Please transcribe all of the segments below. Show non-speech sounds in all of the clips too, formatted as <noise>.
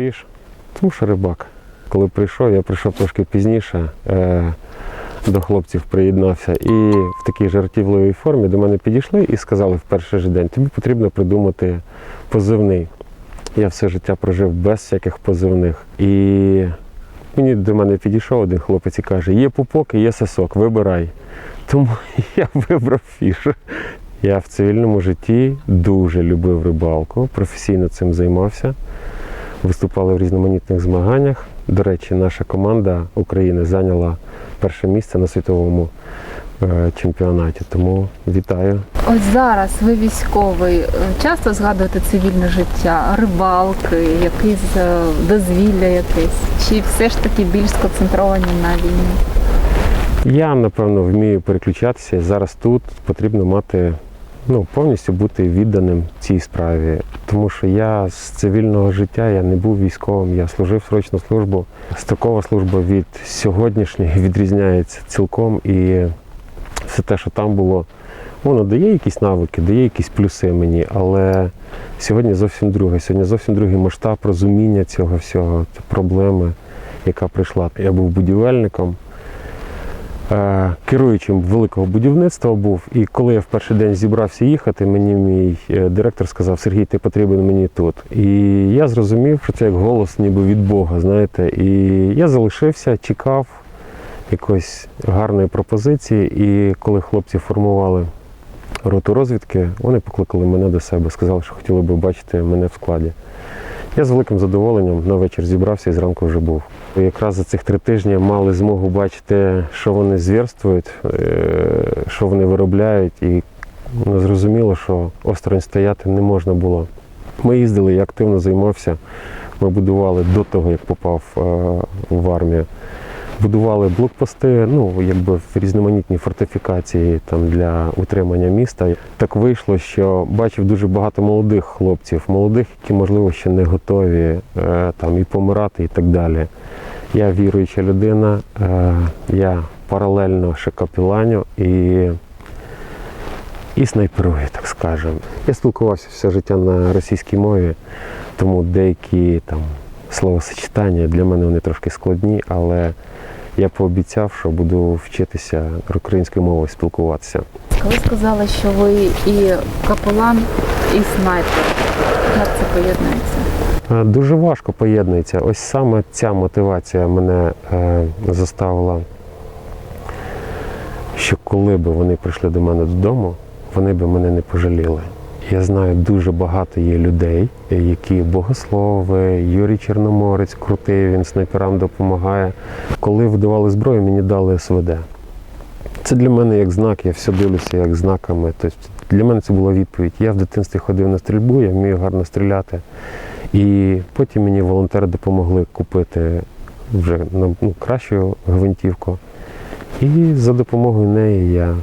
фіш? Тому що рибак. Коли прийшов, я прийшов трошки пізніше. Е, до хлопців приєднався і в такій жартівливій формі до мене підійшли і сказали в перший же день, тобі потрібно придумати позивний. Я все життя прожив без всяких позивних. І мені до мене підійшов один хлопець і каже: є пупок і є сосок, вибирай. Тому <laughs> я вибрав фіш. Я в цивільному житті дуже любив рибалку, професійно цим займався. Виступали в різноманітних змаганнях. До речі, наша команда України зайняла перше місце на світовому е, чемпіонаті. Тому вітаю. Ось зараз ви військовий. Часто згадуєте цивільне життя, рибалки, якесь е, дозвілля якесь, чи все ж таки більш сконцентровані на війні? Я напевно вмію переключатися. Зараз тут потрібно мати ну, повністю бути відданим цій справі. Тому що я з цивільного життя я не був військовим, я служив срочну службу. Строкова служба від сьогоднішньої <laughs> відрізняється цілком. І все те, що там було, воно дає якісь навики, дає якісь плюси мені. Але сьогодні зовсім друге. Сьогодні зовсім другий масштаб розуміння цього всього, проблеми, яка прийшла. Я був будівельником. Е, керуючим великого будівництва був. І коли я в перший день зібрався їхати, мені мій е, директор сказав: Сергій, ти потрібен мені тут. І я зрозумів, що це як голос ніби від Бога, знаєте. І я залишився, чекав якоїсь гарної пропозиції. І коли хлопці формували роту розвідки, вони покликали мене до себе, сказали, що хотіли би бачити мене в складі. Я з великим задоволенням на вечір зібрався і зранку вже був. Якраз за цих три тижні мали змогу бачити, що вони звірствують, е, що вони виробляють, і ну, зрозуміло, що осторонь стояти не можна було. Ми їздили, я активно займався. Ми будували до того, як попав е, в армію. Будували блокпости, ну якби різноманітні фортифікації там для утримання міста. Так вийшло, що бачив дуже багато молодих хлопців, молодих, які можливо ще не готові е, там і помирати, і так далі. Я віруюча людина, е, я паралельно ще капеланю і, і снайперую, так скажемо. Я спілкувався все життя на російській мові, тому деякі там словосочетання для мене вони трошки складні, але я пообіцяв, що буду вчитися українською мовою спілкуватися. Ви сказали, що ви і капелан, і снайпер. Як це поєднується? Е, Дуже важко поєднується. Ось саме ця мотивація мене е, заставила, що коли б вони прийшли до мене додому, вони б мене не пожаліли. Я знаю, дуже багато є людей, які богослови, Юрій Чорноморець, крутий, він снайперам допомагає. Коли видавали зброю, мені дали СВД. Це для мене як знак, я все дивлюся як знаками. Тобто для мене це була відповідь. Я в дитинстві ходив на стрільбу, я вмію гарно стріляти. І потім мені волонтери допомогли купити вже ну, кращу гвинтівку. І за допомогою неї я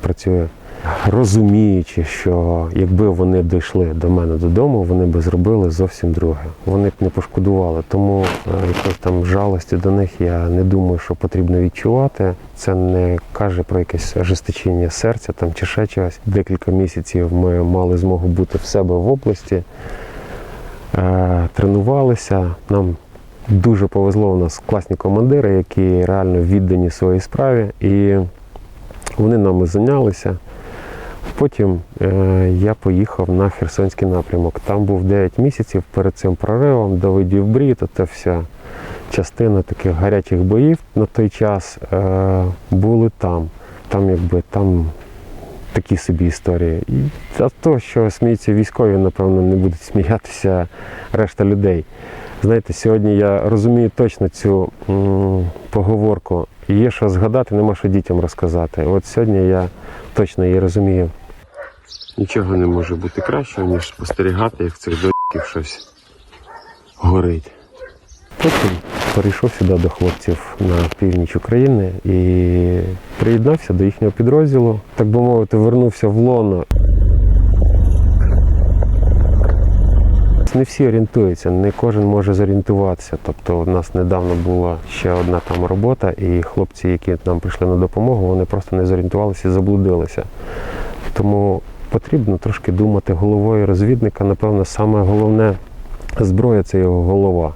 працюю, розуміючи, що якби вони дійшли до мене додому, вони би зробили зовсім друге. Вони б не пошкодували. Тому е, якоїсь там жалості до них я не думаю, що потрібно відчувати. Це не каже про якесь ожесточення серця там чи ще чогось. Декілька місяців ми мали змогу бути в себе в області тренувалися. Нам дуже повезло, у нас класні командири, які реально віддані своїй справі, і вони нами зайнялися. Потім е, я поїхав на Херсонський напрямок. Там був 9 місяців перед цим проривом, Давидів Брід, та вся частина таких гарячих боїв на той час е, були там. Там якби там такі собі історії. І те, що сміються військові, напевно, не будуть сміятися решта людей. Знаєте, сьогодні я розумію точно цю поговорку. Є що згадати, нема що дітям розказати. От сьогодні я точно її розумію. Нічого не може бути кращого, ніж спостерігати, як цих доків щось горить. Потім перейшов сюди до хлопців на північ України і приєднався до їхнього підрозділу. Так би мовити, вернувся в лоно. Не всі орієнтуються, не кожен може зорієнтуватися. Тобто у нас недавно була ще одна там робота, і хлопці, які нам прийшли на допомогу, вони просто не зорієнтувалися і заблудилися. Тому потрібно трошки думати головою розвідника. Напевно, саме головне зброя це його голова.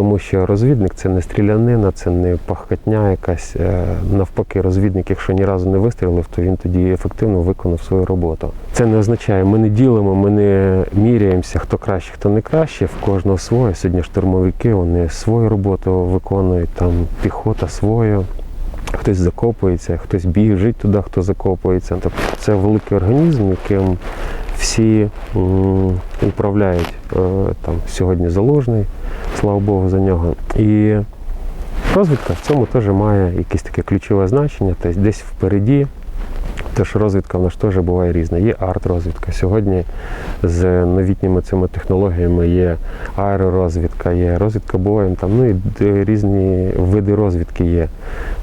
Тому що розвідник це не стрілянина, це не пахкатня якась. Е, Навпаки, розвідник, якщо ні разу не вистрілив, то він тоді ефективно виконав свою роботу. Це не означає, ми не ділимо, ми не міряємося, хто краще, хто не краще. В кожного своє. Сьогодні штурмовики вони свою роботу виконують, там піхота свою. Хтось закопується, хтось біжить туди, хто закопується. Тобто це великий організм, яким всі управляють е, там сьогодні залужний, слава Богу, за нього. І розвідка в цьому теж має якесь таке ключове значення, тобто десь впереді. Тож розвідка в нас теж буває різна. Є арт-розвідка. Сьогодні з новітніми цими технологіями є аеророзвідка, є розвідка боєм, там, ну і різні види розвідки є.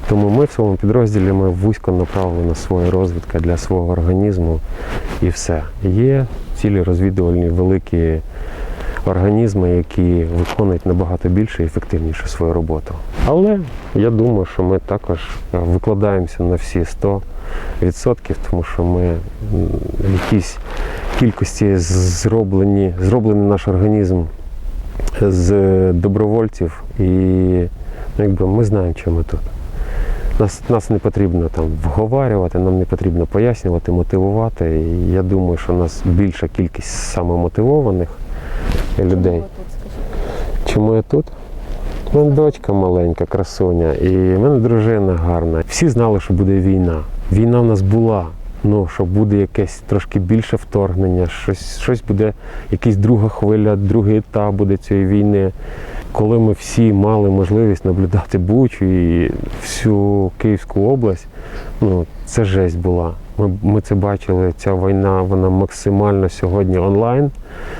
Тому ми в своєму підрозділі ми вузько направлена своя розвідка для свого організму і все. Є цілі розвідувальні великі організми, які виконують набагато більше і ефективніше свою роботу. Але я думаю, що ми також е, викладаємося на всі 100%, тому що ми в якійсь кількості зроблені, зроблений наш організм з добровольців, і ну, якби ми знаємо, чому ми тут. Нас, нас не потрібно там вговарювати, нам не потрібно пояснювати, мотивувати. І я думаю, що у нас більша кількість самомотивованих людей. Чому я тут? У мене дочка маленька, красуня, і в мене дружина гарна. Всі знали, що буде війна. Війна в нас була. Ну, що буде якесь трошки більше вторгнення, щось, щось буде, якась друга хвиля, другий етап буде цієї війни. Коли ми всі мали можливість наблюдати Бучу і всю Київську область, ну це жесть була. Ми, це бачили. Ця війна вона максимально сьогодні онлайн.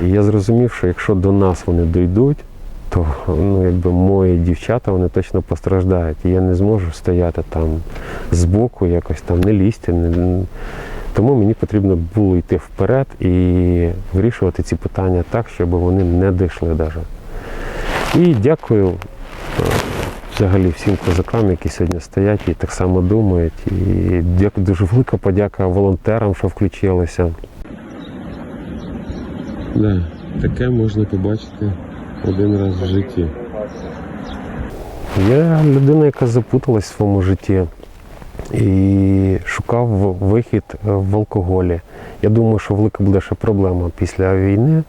І я зрозумів, що якщо до нас вони дійдуть, то ну, якби мої дівчата вони точно постраждають. І я не зможу стояти там збоку, якось там не лізти. Не... Тому мені потрібно було йти вперед і вирішувати ці питання так, щоб вони не дійшли навіть. І дякую взагалі всім козакам, які сьогодні стоять і так само думають. І дуже велика подяка волонтерам, що включилися. Да, таке можна побачити один раз в житті. Я людина, яка запуталась в своєму житті і шукав вихід в алкоголі. Я думаю, що велика буде ще проблема після війни,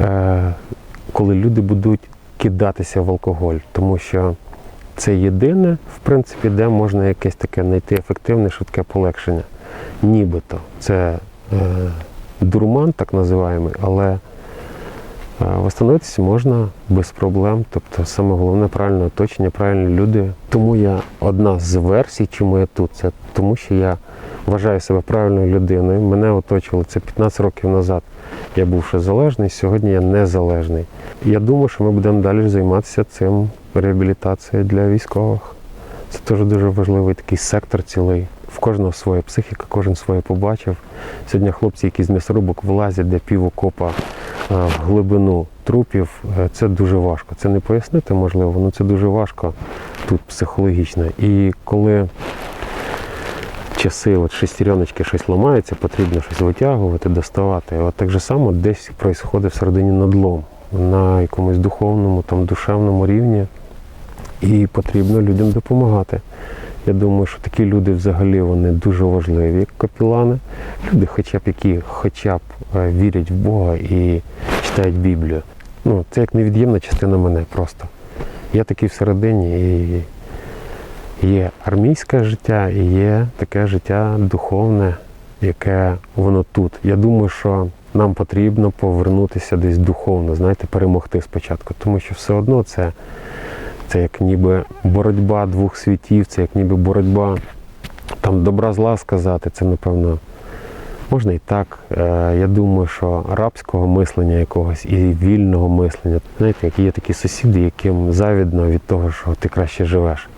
е, коли люди будуть кидатися в алкоголь, тому що це єдине, в принципі, де можна якесь таке знайти ефективне, швидке полегшення. Нібито це е, дурман, так називаємо, але Е, Восстановитися можна без проблем, тобто саме головне правильне оточення, правильні люди. Тому я одна з версій, чому я тут, це тому, що я вважаю себе правильною людиною. Мене оточували це 15 років назад. Я був ще залежний, сьогодні я незалежний. Я думаю, що ми будемо далі займатися цим реабілітацією для військових. Це теж дуже важливий такий сектор цілий. В кожного своя психіка, кожен своє побачив. Сьогодні хлопці, які з м'ясорубок вилазять, де пів окопа в глибину трупів, е, це дуже важко. Це не пояснити можливо, але це дуже важко тут психологічно. І коли часи, от шестереночки щось ламається, потрібно щось витягувати, доставати. От так же само десь відбувається всередині надлом на якомусь духовному, там, душевному рівні. І потрібно людям допомагати. Я думаю, що такі люди взагалі вони дуже важливі, як капілани. Люди, хоча б які хоча б е, вірять в Бога і читають Біблію. Ну, це як невід'ємна частина мене просто. Я такий всередині і є армійське життя, і є таке життя духовне, яке воно тут. Я думаю, що нам потрібно повернутися десь духовно, знаєте, перемогти спочатку, тому що все одно це. Це як ніби боротьба двох світів, це як ніби боротьба там добра зла сказати. Це напевно можна і так. Е, Я думаю, що рабського мислення якогось і вільного мислення. Знаєте, є такі сусіди, яким завідно від того, що ти краще живеш.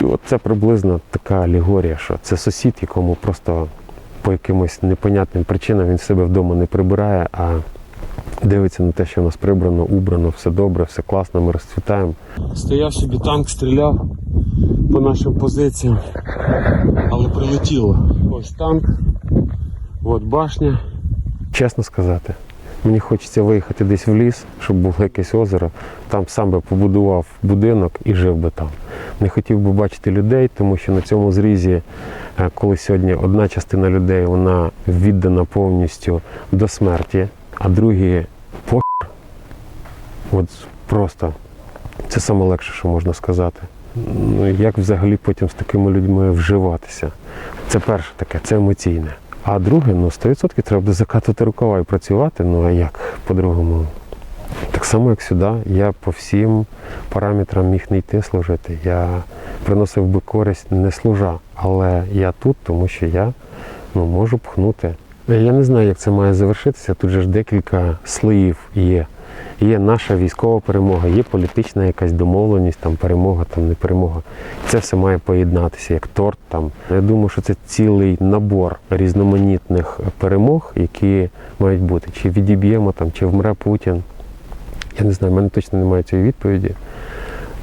І от це приблизно така алегорія, що це сусід, якому просто по якимось непонятним причинам він себе вдома не прибирає, а дивиться на те, що в нас прибрано, убрано, все добре, все класно, ми розцвітаємо. Стояв собі танк, стріляв по нашим позиціям, але прилетіло. Ось танк, от башня. Чесно сказати, Мені хочеться виїхати десь в ліс, щоб було якесь озеро, там сам би побудував будинок і жив би там. Не хотів би бачити людей, тому що на цьому зрізі, е, коли сьогодні одна частина людей вона віддана повністю до смерті, а другі по от просто це саме легше, що можна сказати. Ну, як взагалі потім з такими людьми вживатися? Це перше таке, це емоційне. А друге, ну 100% треба буде закатувати рукава і працювати. Ну а як по-другому? Так само, як сюди, я по всім параметрам міг не йти служити. Я приносив би користь не служа, але я тут, тому що я ну, можу пхнути. Я не знаю, як це має завершитися. Тут же ж декілька слоїв є. Є наша військова перемога, є політична якась домовленість, там перемога, там не перемога. Це все має поєднатися як торт. Там я думаю, що це цілий набор різноманітних перемог, які мають бути. Чи відіб'ємо там, чи вмре Путін. Я не знаю, в мене точно немає цієї відповіді.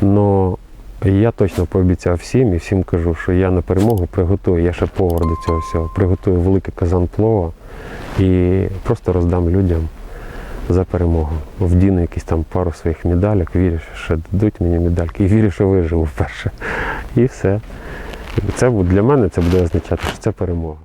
Но я точно пообіцяв всім і всім кажу, що я на перемогу приготую, я ще повар до цього всього, приготую великий казан плова і просто роздам людям за перемогу. Вдіну якісь там пару своїх медалек, вірю, що дадуть мені медальки і вірю, що виживу вперше. І все. Це для мене це буде означати, що це перемога.